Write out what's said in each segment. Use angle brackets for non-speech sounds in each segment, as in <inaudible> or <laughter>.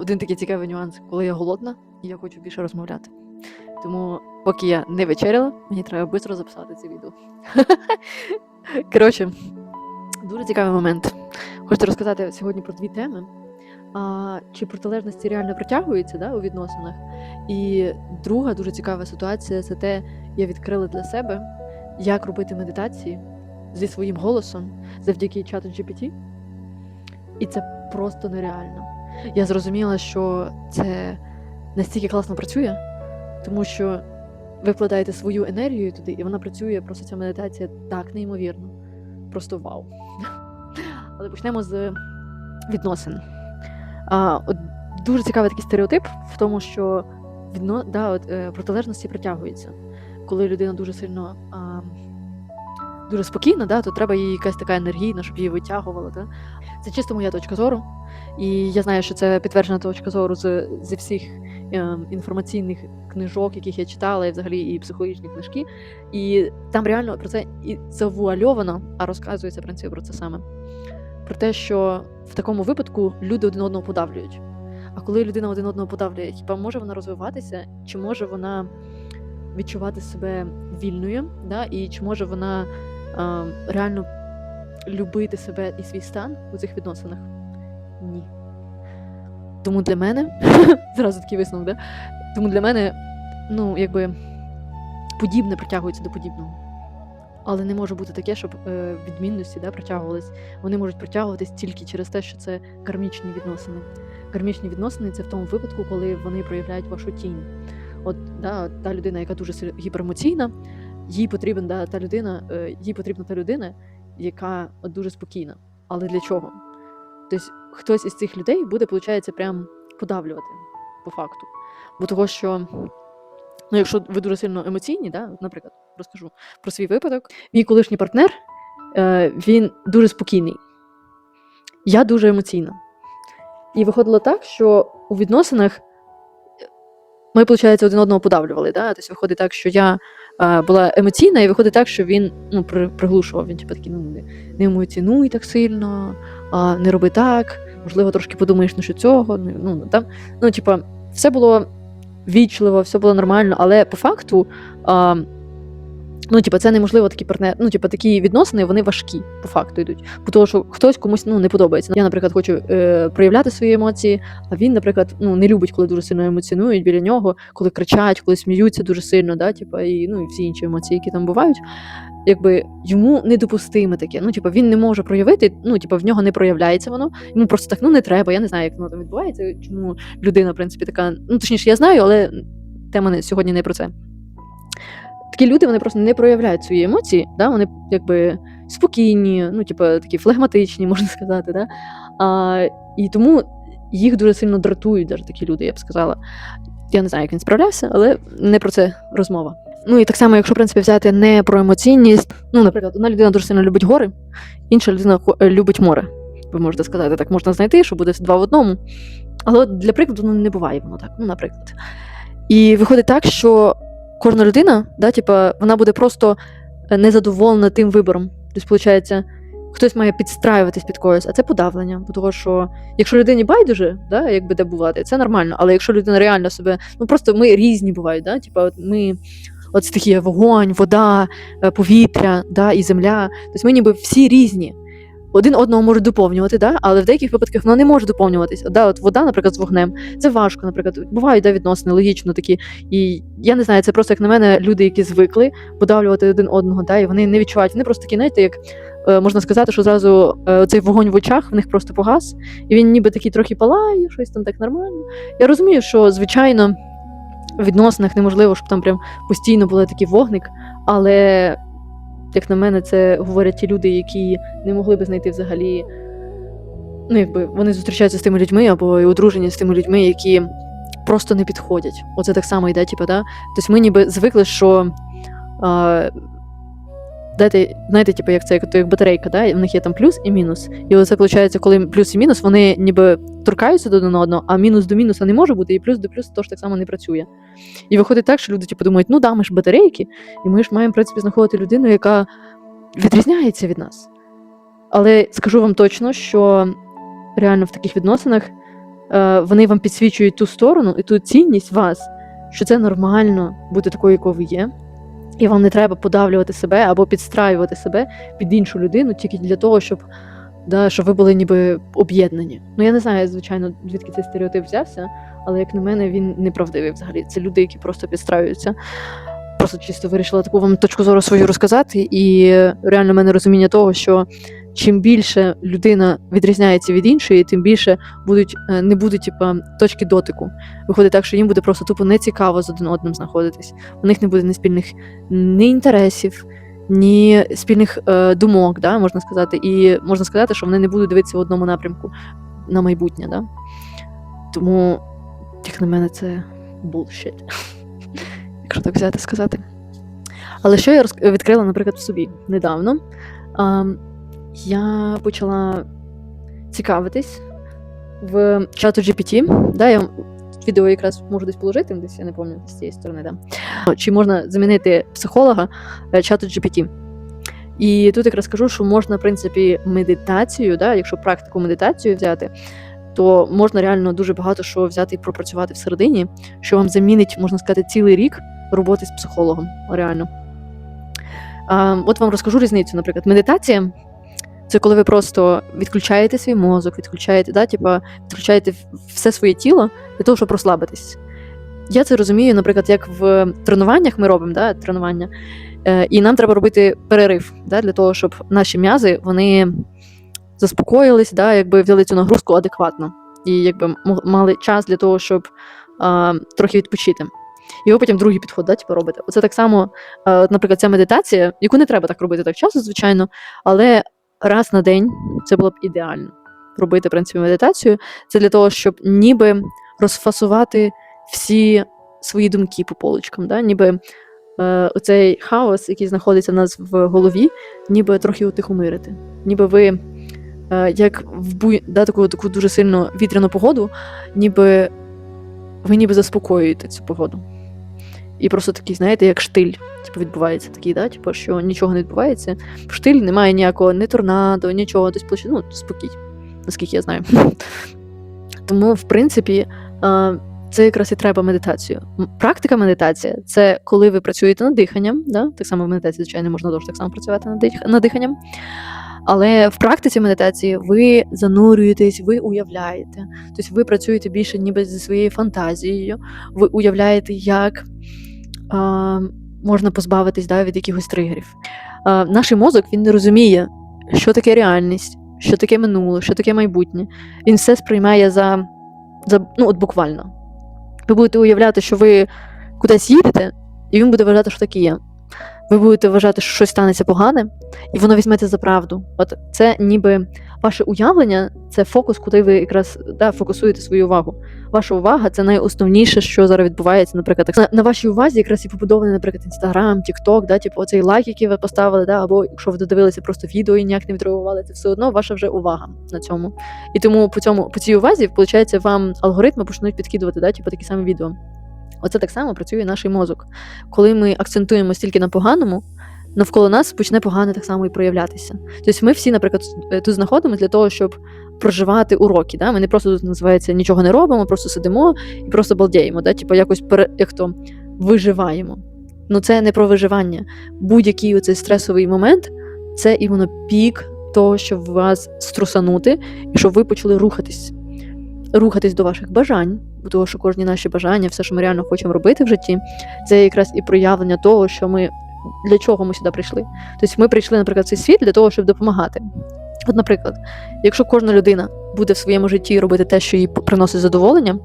один такий цікавий нюанс, коли я голодна і я хочу більше розмовляти. Тому, поки я не вечеряла, мені треба швидко записати це відео. <laughs> Коротше, дуже цікавий момент. Хочу розказати сьогодні про дві теми. А, чи протилежності реально притягуються да, у відносинах? І друга дуже цікава ситуація це те, я відкрила для себе, як робити медитації зі своїм голосом завдяки чату GPT. І це просто нереально. Я зрозуміла, що це настільки класно працює, тому що ви вкладаєте свою енергію туди, і вона працює просто ця медитація так неймовірно. Просто вау. <laughs> Але почнемо з відносин. А, от дуже цікавий такий стереотип в тому, що відно, да, от, е, протилежності притягуються. Коли людина дуже сильно а, дуже спокійна, да, то треба їй якась така енергійна, щоб її витягувала. Да? Це чисто моя точка зору. І я знаю, що це підтверджена точка зору з, зі всіх е, інформаційних книжок, яких я читала, і взагалі і психологічні книжки. І там реально про це і завуальовано, а розказується в принципі про це саме. Про те, що в такому випадку люди один одного подавлюють. А коли людина один одного подавлює, хіба може вона розвиватися, чи може вона відчувати себе вільною, да? і чи може вона реально любити себе і свій стан у цих відносинах? Ні. Тому для мене, <laughs> зразу такий висновок, да? тому для мене, ну, якби подібне притягується до подібного. Але не може бути таке, щоб е, відмінності да, притягувались. Вони можуть притягуватись тільки через те, що це кармічні відносини. Кармічні відносини це в тому випадку, коли вони проявляють вашу тінь. От да, та людина, яка дуже гіперемоційна, їй потрібна да, та людина, е, їй потрібна та людина, яка от, дуже спокійна. Але для чого? Тобто хтось із цих людей буде, виходить, прям подавлювати по факту. Бо того, що ну, якщо ви дуже сильно емоційні, да, наприклад, розкажу про свій випадок. Мій колишній партнер е, він дуже спокійний. Я дуже емоційна. І виходило так, що у відносинах ми, виходить, один одного подавлювали. Да? Тобто виходить так, що я е, була емоційна, і виходить так, що він ну, при, приглушував. Він типу, такий, ну, не, емоціонуй так сильно, а, не роби так, можливо, трошки подумаєш на що цього. Ну, ну, там, ну, типу, все було вічливо, все було нормально, але по факту. А, Ну, типу, це неможливо такі партнер. Ну, типу, такі відносини вони важкі по факту йдуть. Бо того, що хтось комусь ну не подобається. Я, наприклад, хочу е, проявляти свої емоції, а він, наприклад, ну не любить, коли дуже сильно емоціонують біля нього, коли кричать, коли сміються дуже сильно, да, типу, і ну і всі інші емоції, які там бувають. Якби йому недопустиме таке. Ну, типу, він не може проявити, ну, типу, в нього не проявляється воно. Йому просто так ну не треба. Я не знаю, як воно там відбувається. Чому людина, в принципі, така. Ну, точніше, я знаю, але тема сьогодні не про це такі люди вони просто не проявляють свої емоції, да? вони якби спокійні, ну, типу, такі флегматичні, <laughs> можна сказати. Да? А, І тому їх дуже сильно дратують навіть такі люди, я б сказала. Я не знаю, як він справлявся, але не про це розмова. Ну і так само, якщо в принципі взяти не про емоційність, ну, наприклад, одна людина дуже сильно любить гори, інша людина любить море. Ви можете сказати, так можна знайти, що буде два в одному. Але для прикладу ну, не буває воно так, ну, наприклад. І виходить так, що кожна людина, да, типа, вона буде просто е, незадоволена тим вибором. Тобто, виходить, хтось має підстраюватись під когось, а це подавлення. Бо того, що якщо людині байдуже, да, як буде бувати, це нормально. Але якщо людина реально себе, ну просто ми різні бувають, да, типа, от ми. От стихія вогонь, вода, е, повітря да, і земля. Тобто ми ніби всі різні один одного можуть доповнювати, да? але в деяких випадках воно не може доповнюватися. Да, от Вода, наприклад, з вогнем. Це важко, наприклад. Бувають да, відносини, логічно такі. І я не знаю, це просто як на мене люди, які звикли подавлювати один одного, да, і вони не відчувають. Вони просто такі, знаєте, як е, можна сказати, що зразу е, цей вогонь в очах в них просто погас, і він ніби такий трохи палає, щось там так нормально. Я розумію, що звичайно. В відносинах неможливо, щоб там прям постійно був такий вогник, але як на мене, це говорять ті люди, які не могли би знайти взагалі. Ну, якби вони зустрічаються з тими людьми або і одружені з тими людьми, які просто не підходять. Оце так само йде, типу, да? Тобто ми ніби звикли, що а, дайте, знаєте, типу, як це як, як батарейка, да? в них є там плюс і мінус. І оце виходить, коли плюс і мінус, вони ніби торкаються до одного, а мінус до мінуса не може бути, і плюс до плюсу теж так само не працює. І виходить так, що люди типу, думають, ну да, ми ж батарейки, і ми ж маємо в принципі, знаходити людину, яка відрізняється від нас. Але скажу вам точно, що реально в таких відносинах е, вони вам підсвічують ту сторону і ту цінність вас, що це нормально бути такою, якою ви є. І вам не треба подавлювати себе або підстраювати себе під іншу людину тільки для того, щоб, да, щоб ви були ніби об'єднані. Ну я не знаю, звичайно, звідки цей стереотип взявся, але як на мене, він неправдивий взагалі. Це люди, які просто підстраюються. Просто чисто вирішила таку вам точку зору свою розказати, і реально в мене розуміння того, що чим більше людина відрізняється від іншої, тим більше будуть е, не буде типа точки дотику. Виходить так, що їм буде просто тупо нецікаво з один одним знаходитись. У них не буде ні спільних ні інтересів, ні спільних е, думок, да, можна сказати. І можна сказати, що вони не будуть дивитися в одному напрямку на майбутнє. Да? Тому, як на мене, це bullshit. Якщо так взяти сказати. Але що я відкрила, наприклад, в собі недавно. Я почала цікавитись в чату GPT. Да, я відео якраз можу десь положити, десь я не пам'ятаю з цієї сторони. Да. Чи можна замінити психолога е, чату GPT. І тут якраз скажу, що можна, в принципі, медитацію, да, якщо практику медитацію взяти, то можна реально дуже багато що взяти і пропрацювати всередині, що вам замінить, можна сказати, цілий рік роботи з психологом. Реально. А, от вам розкажу різницю, наприклад, медитація. Це коли ви просто відключаєте свій мозок, відключаєте, да, типа, відключаєте все своє тіло для того, щоб розслабитись. Я це розумію, наприклад, як в тренуваннях ми робимо да, тренування, е, і нам треба робити перерив да, для того, щоб наші м'язи вони заспокоїлись, да, якби взяли цю нагрузку адекватно і якби мали час для того, щоб а, трохи відпочити. І ви потім другий підход да, типу, робите. Оце так само, е, наприклад, ця медитація, яку не треба так робити так часто, звичайно, але раз на день це було б ідеально. Робити, в принципі, медитацію. Це для того, щоб ніби розфасувати всі свої думки по полочкам, да? ніби е, оцей хаос, який знаходиться в нас в голові, ніби трохи утихомирити. Ніби ви, як в буй, да, таку, таку дуже сильно вітряну погоду, ніби ви ніби заспокоюєте цю погоду. І просто такий, знаєте, як штиль, типу, відбувається такий, да? типу, що нічого не відбувається. В штиль немає ніякого ні торнадо, нічого, тобто, площ- ну, спокій, наскільки я знаю. <laughs> Тому, в принципі, е, це якраз і треба медитацію. Практика медитація це коли ви працюєте над диханням, да? так само в медитації, звичайно, можна дуже так само працювати над диханням. Але в практиці медитації ви занурюєтесь, ви уявляєте. Тобто ви працюєте більше ніби зі своєю фантазією, ви уявляєте, як а, можна позбавитись да, від якихось тригерів. А, наш мозок він не розуміє, що таке реальність, що таке минуле, що таке майбутнє. Він все сприймає за, за ну, от буквально. Ви будете уявляти, що ви кудись їдете, і він буде вважати, що так і є. Ви будете вважати, що щось станеться погане, і воно візьметься за правду. От це ніби ваше уявлення, це фокус, куди ви якраз да, фокусуєте свою увагу. Ваша увага це найосновніше, що зараз відбувається. Наприклад, на, на вашій увазі якраз і побудований, наприклад, інстаграм, тікток, да, типу оцей лайк, який ви поставили, да, або якщо ви додивилися просто відео і ніяк не відреагували, це все одно ваша вже увага на цьому. І тому по цьому по цій увазі, виходить, вам алгоритми почнуть підкидувати, да, типу такі самі відео. Оце так само працює наш мозок. Коли ми акцентуємо стільки на поганому, навколо нас почне погане так само і проявлятися. Тобто ми всі, наприклад, е, тут знаходимося для того, щоб проживати уроки. Да? Ми не просто тут називається нічого не робимо, просто сидимо і просто балдіємо, да? типу якось пере, як то виживаємо. Ну це не про виживання. Будь-який оцей стресовий момент це іменно пік того, щоб вас струсанути, і щоб ви почали рухатись. Рухатись до ваших бажань, того, що кожні наші бажання, все, що ми реально хочемо робити в житті, це якраз і проявлення того, що ми для чого ми сюди прийшли. Тобто ми прийшли, наприклад, в цей світ для того, щоб допомагати. От, наприклад, якщо кожна людина буде в своєму житті робити те, що їй приносить задоволення,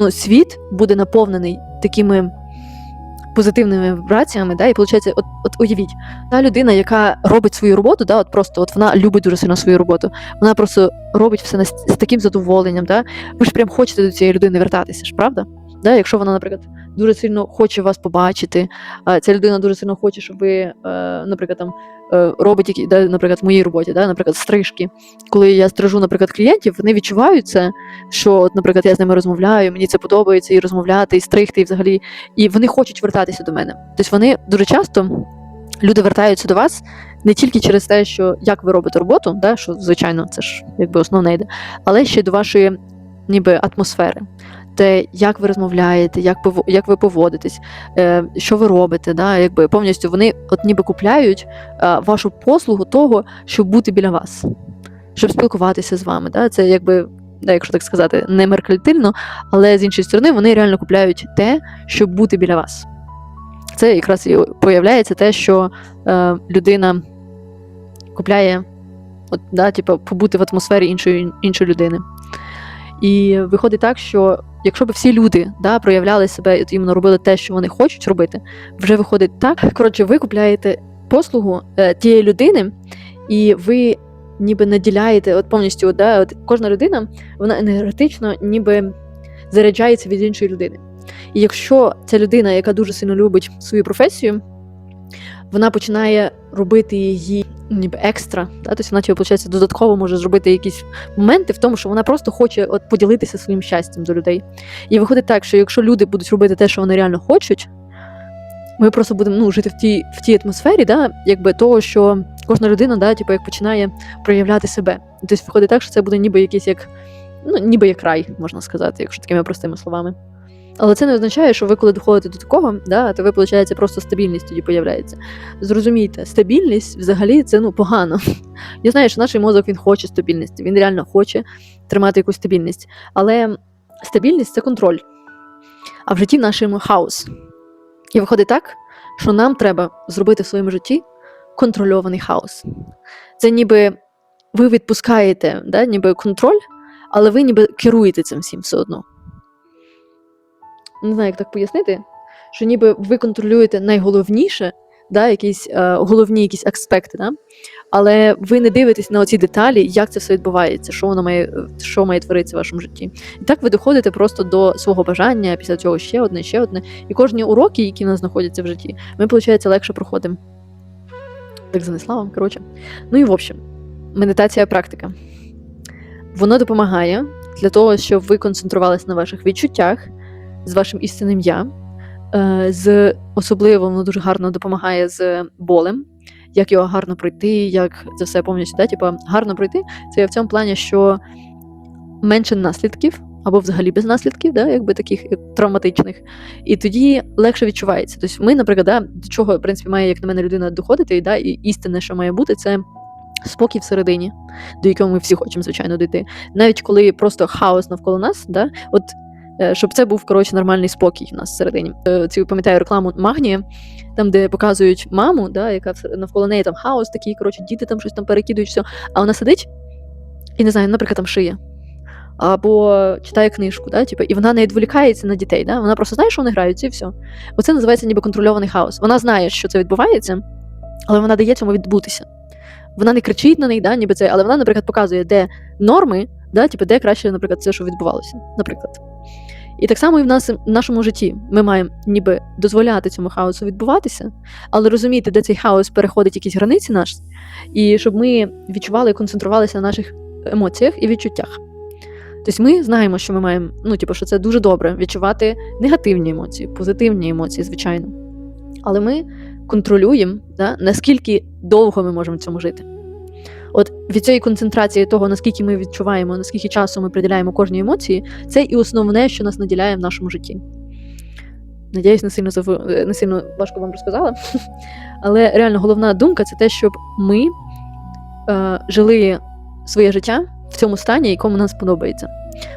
ну, світ буде наповнений такими позитивними вібраціями, да, і виходить, от, от уявіть, та людина, яка робить свою роботу, да, от просто от вона любить дуже сильно свою роботу, вона просто робить все з таким задоволенням. Да? Ви ж прям хочете до цієї людини вертатися, ж правда? Да? Якщо вона, наприклад, дуже сильно хоче вас побачити, ця людина дуже сильно хоче, щоб ви, е, наприклад, там е, робить які, наприклад, в моїй роботі, да, наприклад, стрижки. Коли я стрижу, наприклад, клієнтів, вони відчувають це, що, наприклад, я з ними розмовляю, мені це подобається і розмовляти, і стригти, і взагалі, і вони хочуть вертатися до мене. Тобто вони дуже часто. Люди вертаються до вас не тільки через те, що як ви робите роботу, да, що звичайно це ж якби основне йде, але ще й до вашої ніби атмосфери. Те, як ви розмовляєте, як як ви поводитесь, е, що ви робите, да, якби повністю вони от ніби купляють е, вашу послугу того, щоб бути біля вас, щоб спілкуватися з вами. Да? Це якби, якщо так сказати, не меркальтильно, але з іншої сторони вони реально купляють те, щоб бути біля вас. Це якраз і появляється те, що е, людина купляє, от, да, типу, побути в атмосфері іншої, іншої людини. І виходить так, що якщо б всі люди да, проявляли себе і іменно робили те, що вони хочуть робити, вже виходить так. Коротше, ви купляєте послугу е, тієї людини, і ви ніби наділяєте от повністю, да, от кожна людина, вона енергетично ніби заряджається від іншої людини. І якщо ця людина, яка дуже сильно любить свою професію, вона починає робити її ніби екстра, да? тобто вона виходить, додатково може зробити якісь моменти в тому, що вона просто хоче от поділитися своїм щастям до людей. І виходить так, що якщо люди будуть робити те, що вони реально хочуть, ми просто будемо ну, жити в тій, в тій атмосфері, да, якби того, що кожна людина, да, типу, як починає проявляти себе. Тобто виходить так, що це буде ніби якийсь як, ну, ніби як рай, можна сказати, якщо такими простими словами. Але це не означає, що ви, коли доходите до такого, да, то ви, виходить, просто стабільність тоді появляється. Зрозумійте, стабільність взагалі це ну, погано. Я знаю, що наш мозок він хоче стабільності, він реально хоче тримати якусь стабільність. Але стабільність це контроль. А в житті нашому хаос. І виходить так, що нам треба зробити в своєму житті контрольований хаос. Це ніби ви відпускаєте да, ніби контроль, але ви ніби керуєте цим всім все одно. Не знаю, як так пояснити, що ніби ви контролюєте найголовніше, да, якісь е, головні якісь аспекти, да? але ви не дивитесь на оці деталі, як це все відбувається, що воно має, що має творитися в вашому житті. І так ви доходите просто до свого бажання, після цього ще одне, ще одне. І кожні уроки, які в нас знаходяться в житті, ми, виходить, легше проходимо. Так занесла вам, коротше. Ну і в общем, медитація практика. Воно допомагає для того, щоб ви концентрувалися на ваших відчуттях з вашим істинним я. Е, з особливо воно дуже гарно допомагає з болем, як його гарно пройти, як це все повністю да, типу, гарно пройти. Це я в цьому плані, що менше наслідків, або взагалі без наслідків, да, якби таких травматичних, і тоді легше відчувається. Тобто, ми, наприклад, да, до чого в принципі має, як на мене, людина доходити, і, да, і істинне, що має бути, це. Спокій всередині, до якого ми всі хочемо, звичайно, дійти. Навіть коли просто хаос навколо нас, да, от щоб це був коротше нормальний спокій в нас всередині. Е, Цю пам'ятаю рекламу Магнія, там, де показують маму, да, яка навколо неї там хаос такий, коротше, діти там щось там перекидують, все. А вона сидить і не знаю, наприклад, там шиє. Або читає книжку, да, типу, і вона не відволікається на дітей. Да? Вона просто знає, що вони грають, і все. Оце називається ніби контрольований хаос. Вона знає, що це відбувається, але вона дає цьому відбутися. Вона не кричить на них, да, ніби це, але вона, наприклад, показує, де норми, да, типу, де краще, наприклад, це, що відбувалося. Наприклад. І так само і в нас в нашому житті ми маємо ніби дозволяти цьому хаосу відбуватися, але розуміти, де цей хаос переходить якісь границі наші, і щоб ми відчували і концентрувалися на наших емоціях і відчуттях. Тобто ми знаємо, що ми маємо, ну, типу, що це дуже добре відчувати негативні емоції, позитивні емоції, звичайно. Але ми контролюємо, да, наскільки довго ми можемо в цьому жити. От від цієї концентрації того, наскільки ми відчуваємо, наскільки часу ми приділяємо кожній емоції, це і основне, що нас наділяє в нашому житті. Надіюсь, не сильно не сильно важко вам розказала. <laughs> Але реально головна думка це те, щоб ми е, жили своє життя в цьому стані, якому нам сподобається.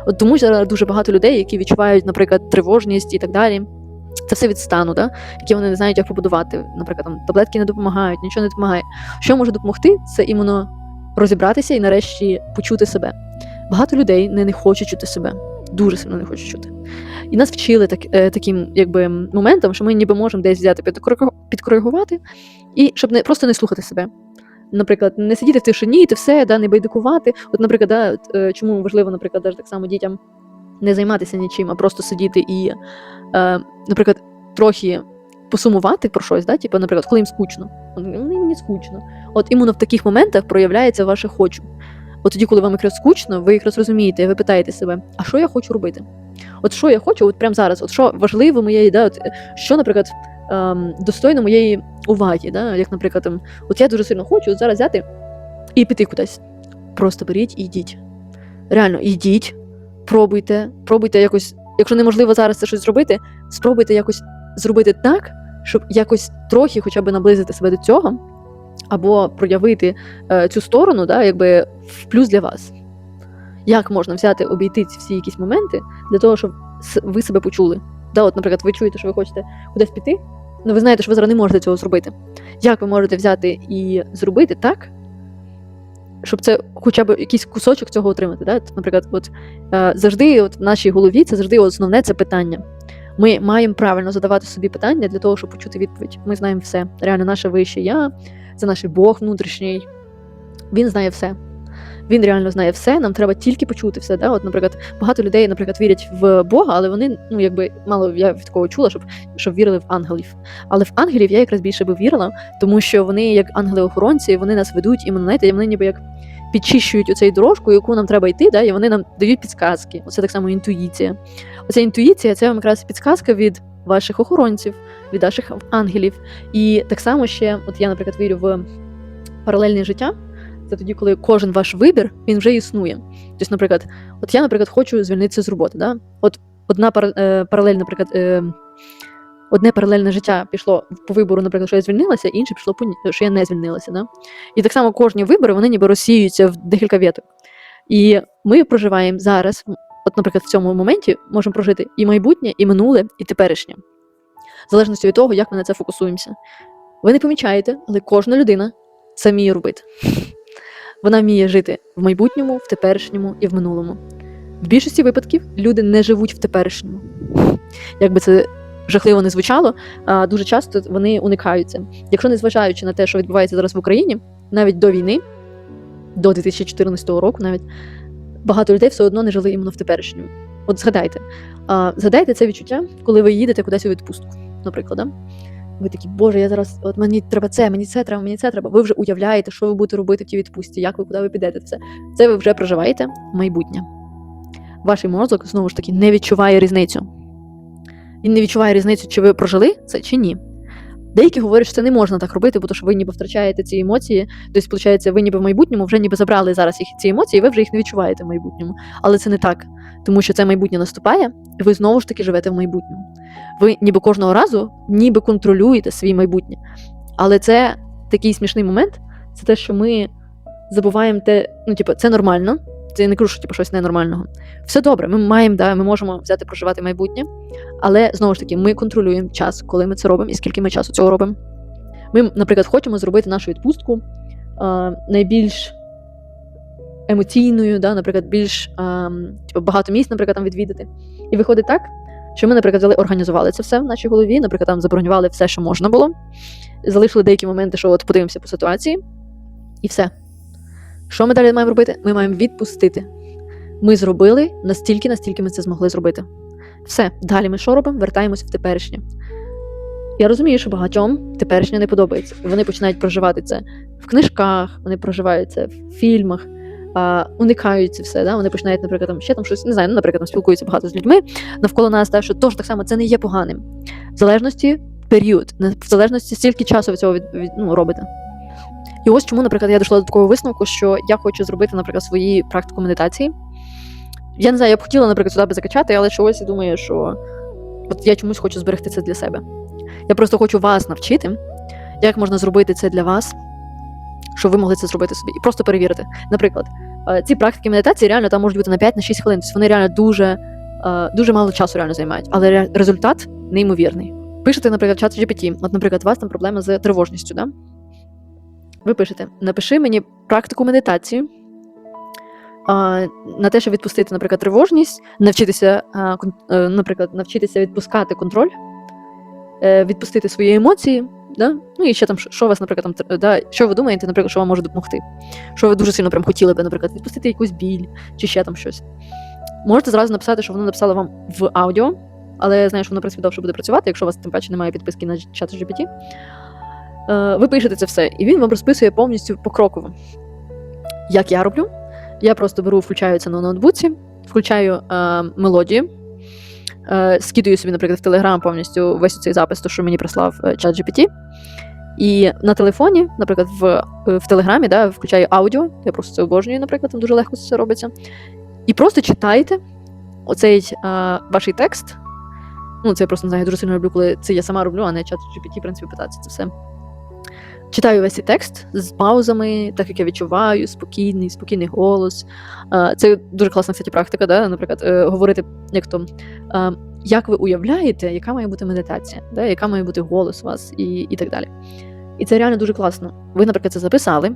От тому зараз дуже багато людей, які відчувають, наприклад, тривожність і так далі. Це все від стану, да? які вони не знають, як побудувати. Наприклад, там таблетки не допомагають, нічого не допомагає. Що може допомогти? Це іменно розібратися і нарешті почути себе. Багато людей не, не хочуть чути себе, дуже сильно не хочуть чути. І нас вчили так, е, таким якби, моментом, що ми ніби можемо десь взяти, підкоригувати, і щоб не просто не слухати себе. Наприклад, не сидіти в тишині, і все, да, не байдикувати. От, наприклад, да, е, чому важливо, наприклад, так само дітям не займатися нічим, а просто сидіти і, е, наприклад, трохи посумувати про щось, да? Типу, наприклад, коли їм скучно. Мені скучно. От іменно в таких моментах проявляється ваше хочу. От тоді, коли вам якраз скучно, ви якраз розумієте, ви питаєте себе, а що я хочу робити? От що я хочу, от прямо зараз, от що важливо моєї, да, от, що, наприклад, ем, достойно моєї уваги, да? як, наприклад, там, от я дуже сильно хочу от зараз взяти і піти кудись. Просто беріть і йдіть. Реально, йдіть, пробуйте, пробуйте якось, якщо неможливо зараз це щось зробити, спробуйте якось зробити так, щоб якось трохи хоча б наблизити себе до цього, або проявити е, цю сторону, да, якби в плюс для вас. Як можна взяти, обійти ці всі якісь моменти для того, щоб ви себе почули? Да, от, наприклад, ви чуєте, що ви хочете кудись піти, але ви знаєте, що ви зараз не можете цього зробити. Як ви можете взяти і зробити так, щоб це хоча б якийсь кусочок цього отримати? Да? Наприклад, от, е, завжди от в нашій голові це завжди основне це питання. Ми маємо правильно задавати собі питання для того, щоб почути відповідь. Ми знаємо все. Реально, наше вище я, це наш Бог внутрішній. Він знає все. Він реально знає все. Нам треба тільки почути все. Да? От, наприклад, багато людей, наприклад, вірять в Бога, але вони, ну якби мало я від такого чула, щоб, щоб вірили в ангелів. Але в ангелів я якраз більше би вірила, тому що вони, як ангели-охоронці, вони нас ведуть, і знаєте, вони ніби як підчищують оцей дорожку, яку нам треба йти, да? і вони нам дають підсказки. Оце так само інтуїція. Оця інтуїція це вам якраз підсказка від ваших охоронців, від ваших ангелів. І так само ще, от я, наприклад, вірю в паралельне життя. Це тоді, коли кожен ваш вибір він вже існує. Тобто, наприклад, от я, наприклад, хочу звільнитися з роботи. Да? От одна пара- е, паралельна, наприклад, е, одне паралельне життя пішло по вибору, наприклад, що я звільнилася, інше пішло що я не звільнилася. Да? І так само кожні вибори вони ніби розсіюються в декілька віток. І ми проживаємо зараз, от, наприклад, в цьому моменті можемо прожити і майбутнє, і минуле, і теперішнє. В залежності від того, як ми на це фокусуємося. Ви не помічаєте, але кожна людина це вміє робити. Вона вміє жити в майбутньому, в теперішньому і в минулому. В більшості випадків люди не живуть в теперішньому. Як би це жахливо не звучало, дуже часто вони уникаються. Якщо не зважаючи на те, що відбувається зараз в Україні, навіть до війни, до 2014 року, навіть багато людей все одно не жили іменно в теперішньому. От згадайте, згадайте це відчуття, коли ви їдете кудись у відпустку, наприклад. Да? Ви такі, боже, я зараз, от мені треба це, мені це треба, мені це треба. Ви вже уявляєте, що ви будете робити в тій відпустці, як ви куди ви підете. Це, це ви вже проживаєте майбутнє. Ваш мозок знову ж таки не відчуває різницю. Він не відчуває різницю, чи ви прожили це, чи ні. Деякі говорять, що це не можна так робити, бо то, що ви ніби втрачаєте ці емоції. Тобто, виходить, ви ніби в майбутньому вже ніби забрали зараз їх ці емоції, і ви вже їх не відчуваєте в майбутньому. Але це не так, тому що це майбутнє наступає, і ви знову ж таки живете в майбутньому. Ви ніби кожного разу ніби контролюєте свій майбутнє. Але це такий смішний момент, це те, що ми забуваємо те, ну, типу, це нормально. Це я не кажу, що типу, щось ненормального. Все добре, ми маємо, да, ми можемо взяти проживати майбутнє, але знову ж таки, ми контролюємо час, коли ми це робимо і скільки ми часу цього робимо. Ми, наприклад, хочемо зробити нашу відпустку а, найбільш емоційною, да, наприклад, більш а, типу, багато місць, наприклад, там відвідати. І виходить так, що ми, наприклад, взяли, організували це все в нашій голові, наприклад, там забронювали все, що можна було, залишили деякі моменти, що от подивимося по ситуації, і все. Що ми далі маємо робити? Ми маємо відпустити. Ми зробили настільки, настільки ми це змогли зробити. Все, далі ми що робимо? Вертаємось в теперішнє. Я розумію, що багатьом теперішнє не подобається. Вони починають проживати це в книжках, вони проживають це в фільмах, а, уникають це все. Да? Вони починають, наприклад, там ще там щось, не знаю, ну, наприклад, там спілкуються багато з людьми навколо нас, та, що теж так само це не є поганим. В залежності період, в залежності стільки часу ви цього від, від, ну, робите. І ось чому, наприклад, я дійшла до такого висновку, що я хочу зробити, наприклад, свої практику медитації. Я не знаю, я б хотіла, наприклад, сюди би закачати, але чогось я думаю, що от я чомусь хочу зберегти це для себе. Я просто хочу вас навчити, як можна зробити це для вас, щоб ви могли це зробити собі. І просто перевірити. Наприклад, е, ці практики медитації реально там можуть бути на 5-6 хвилин. Тобто вони реально дуже, е, дуже мало часу реально займають, але результат неймовірний. Пишете, наприклад, чат GPT, от, наприклад, у вас там проблема з тривожністю, да? Ви пишете: напиши мені практику медитації. а, На те, щоб відпустити, наприклад, тривожність, навчитися, а, е, наприклад, навчитися відпускати контроль, е, відпустити свої емоції, да? ну і ще там, що- що вас, наприклад, там, да? що ви думаєте, наприклад, що вам може допомогти? Що ви дуже сильно прям хотіли би, наприклад, відпустити якусь біль чи ще там щось. Можете зразу написати, що воно написало вам в аудіо, але я знаю, що воно в принципі довше буде працювати, якщо у вас тим паче немає підписки на чат GPT. Е, ви пишете це все, і він вам розписує повністю покроково. Як я роблю? Я просто беру, включаю це на ноутбуці, включаю е, мелодію, е, скидую собі, наприклад, в Телеграм повністю весь цей запис, то, що мені прислав е, чат GPT. І на телефоні, наприклад, в, е, в Телеграмі, да, включаю аудіо, я просто це обожнюю, наприклад, там дуже легко це робиться. І просто читайте оцей а, ваш текст. Ну, це я просто не знаю, я дуже сильно люблю, коли це я сама роблю, а не чат GPT, в принципі, питатися це все. Читаю весь цей текст з паузами, так як я відчуваю, спокійний, спокійний голос. Це дуже класна кстати, практика, да? наприклад, е, говорити як то. Як ви уявляєте, яка має бути медитація, да? яка має бути голос у вас і, і так далі. І це реально дуже класно. Ви, наприклад, це записали,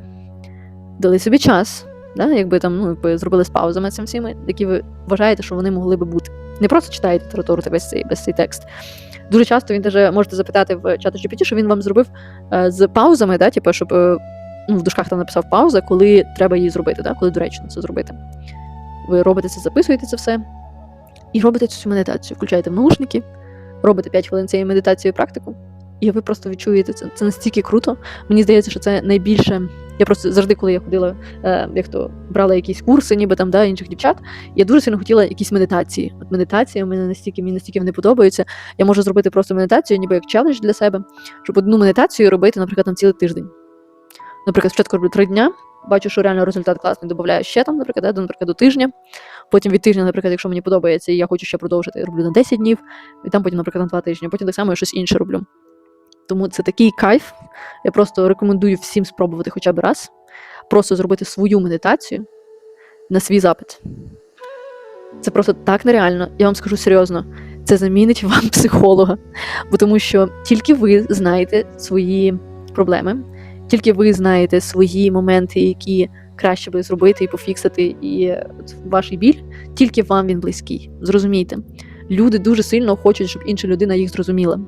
дали собі час, да? якби там ну, якби зробили з паузами цим всіми, які ви вважаєте, що вони могли би бути. Не просто читаєте тараторите весь цей весь цей текст. Дуже часто він даже можете запитати в чату GPT, що він вам зробив е, з паузами, да, типу, щоб е, ну, в дужках там написав пауза, коли треба її зробити, да, коли доречно це зробити. Ви робите це, записуєте це все і робите цю медитацію. Включаєте наушники, робите 5 хвилин цієї медитації практику, і ви просто відчуєте це. Це настільки круто. Мені здається, що це найбільше. Я просто завжди, коли я ходила, е, як то брала якісь курси, ніби там да, інших дівчат, я дуже сильно хотіла якісь медитації. От медитація мене настільки мені настільки вони подобаються. Я можу зробити просто медитацію, ніби як челендж для себе, щоб одну медитацію робити, наприклад, там цілий тиждень. Наприклад, спочатку роблю три дня, бачу, що реально результат класний, додаю ще там, наприклад, да, наприклад, до тижня. Потім від тижня, наприклад, якщо мені подобається, і я хочу ще продовжити, роблю на 10 днів, і там потім, наприклад, на 2 тижні. Потім так само я щось інше роблю. Тому це такий кайф. Я просто рекомендую всім спробувати хоча б раз, просто зробити свою медитацію на свій запит. Це просто так нереально. Я вам скажу серйозно, це замінить вам <laughs> психолога. Бо тому що тільки ви знаєте свої проблеми, тільки ви знаєте свої моменти, які краще би зробити і пофіксити, і ваш біль, тільки вам він близький. Зрозумійте. Люди дуже сильно хочуть, щоб інша людина їх зрозуміла.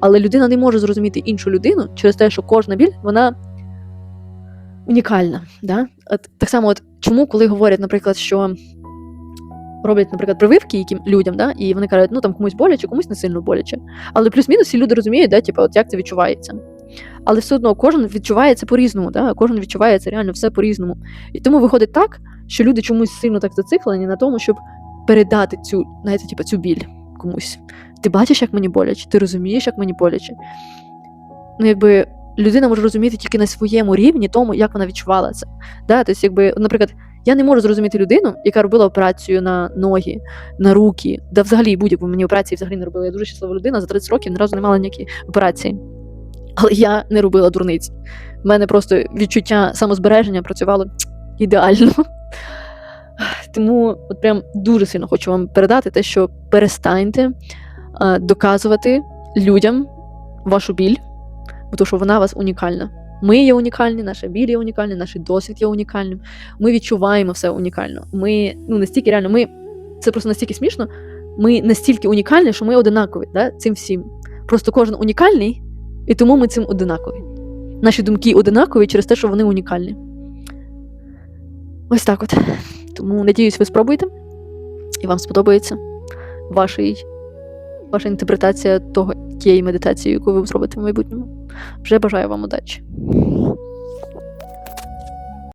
Але людина не може зрозуміти іншу людину через те, що кожна біль вона унікальна. Да? От, так само, от, чому, коли говорять, наприклад, що роблять, наприклад, прививки яким людям, да? і вони кажуть, ну там комусь боляче, комусь не сильно боляче. Але плюс-мінус всі люди розуміють, да, типу, от як це відчувається. Але все одно кожен відчуває це по-різному, да? кожен відчуває це реально все по-різному. І тому виходить так, що люди чомусь сильно так зациклені на тому, щоб передати цю, знаєте, типу, цю біль комусь. Ти бачиш, як мені боляче, ти розумієш, як мені боляче. Ну, якби людина може розуміти тільки на своєму рівні тому, як вона відчувала це. Да? Тобто, якби, наприклад, я не можу зрозуміти людину, яка робила операцію на ноги, на руки, да взагалі будь-яку мені операції взагалі не робила. Я дуже щаслива людина, за 30 років ні разу не мала ніякі операції. Але я не робила дурниць. У мене просто відчуття самозбереження працювало ідеально. Тому от прям дуже сильно хочу вам передати те, що перестаньте а, доказувати людям вашу біль, тому що вона у вас унікальна. Ми є унікальні, наша біль є унікальна, наш досвід є унікальним. Ми відчуваємо все унікально. Ми ну настільки реально, ми це просто настільки смішно. Ми настільки унікальні, що ми одинакові да, цим всім. Просто кожен унікальний, і тому ми цим одинакові. Наші думки одинакові через те, що вони унікальні. Ось так от. Тому надіюсь, ви спробуєте, і вам сподобається вашій, ваша інтерпретація того тієї медитації, яку ви зробите в майбутньому. Вже бажаю вам удачі.